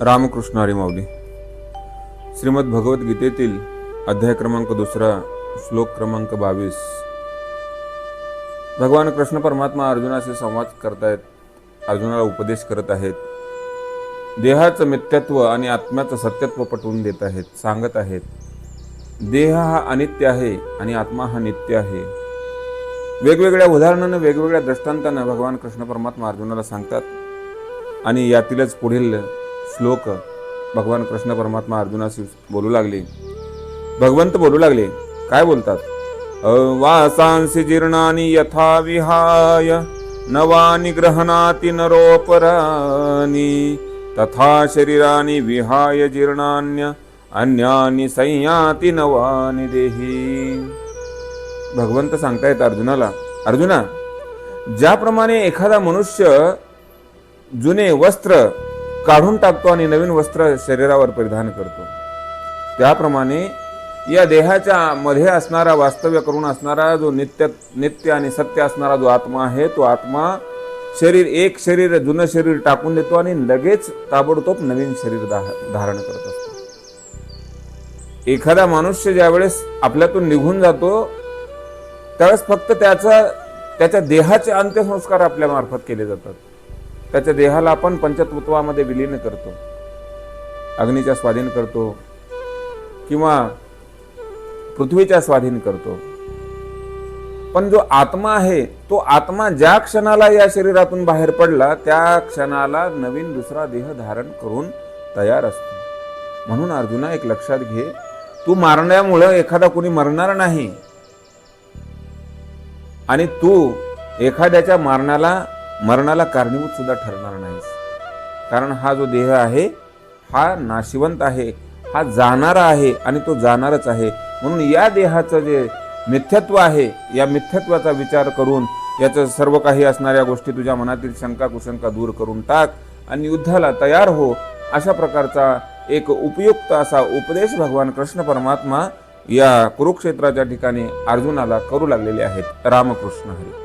रामकृष्ण हरी माऊली श्रीमद भगवद्गीतेतील अध्याय क्रमांक दुसरा श्लोक क्रमांक बावीस. भगवान कृष्ण परमात्मा अर्जुनाशी संवाद करतायत अर्जुनाला उपदेश करत आहेत. देहाचं मिथ्यत्व आणि आत्म्याचं सत्यत्व पटवून देत आहेत सांगत आहेत. देह हा अनित्य आहे आणि आत्मा हा नित्य आहे. वेगवेगळ्या उदाहरणानं वेगवेगळ्या दृष्टांतानं भगवान कृष्ण परमात्मा अर्जुनाला सांगतात आणि यातीलच पुढील श्लोक भगवान कृष्ण परमात्मा अर्जुनाशी बोलू लागले. भगवंत बोलू लागले. काय बोलतात? वासांसी जीर्णानी यथा विहाय नवानि ग्रहणाति नरोपरानी तथा शरीरानी विहाय जीर्णान्य अन्यानी संयाती नवानि देही। भगवंत सांगतायत अर्जुनाला अर्जुना ज्याप्रमाणे एखादा मनुष्य जुने वस्त्र काढून टाकतो आणि नवीन वस्त्र शरीरावर परिधान करतो. त्याप्रमाणे या देहाच्या मध्ये असणारा वास्तव्य करून असणारा जो नित्य नित्य आणि सत्य असणारा जो आत्मा आहे तो आत्मा शरीर एक शरीर जुनं शरीर टाकून देतो आणि लगेच ताबडतोब नवीन शरीर धारण करत असतो. एखादा मनुष्य ज्यावेळेस आपल्यातून निघून जातो त्यावेळेस फक्त त्याचा त्याच्या देहाचे अंत्यसंस्कार आपल्या मार्फत केले जातात. त्याच्या देहाला आपण पंचतत्वामध्ये विलीन करतो. अग्नीच्या स्वाधीन करतो. किंवा पृथ्वीच्या स्वाधीन करतो. पण जो आत्मा आहे तो आत्मा ज्या क्षणाला या शरीरातून बाहेर पडला त्या क्षणाला नवीन दुसरा देह धारण करून तयार असतो. म्हणून अर्जुना एक लक्षात घे तू मारण्यामुळं एखादा कोणी मरणार नाही. आणि तू एखाद्याच्या मारण्याला मरणाला कारणीभूत सुद्धा ठरणार नाहीस. कारण हा जो देह आहे हा नाशिवंत आहे हा जाणारा आहे आणि तो जाणारच आहे. म्हणून या देहाचं जे मिथ्यत्व आहे या मिथ्यत्वाचा विचार करून याचं सर्व काही असणाऱ्या गोष्टी तुझ्या मनातील शंका कुशंका दूर करून टाक आणि युद्धाला तयार हो. अशा प्रकारचा एक उपयुक्त असा उपदेश भगवान कृष्ण परमात्मा या कुरुक्षेत्राच्या ठिकाणी अर्जुनाला करू लागलेले आहेत. रामकृष्ण हरी.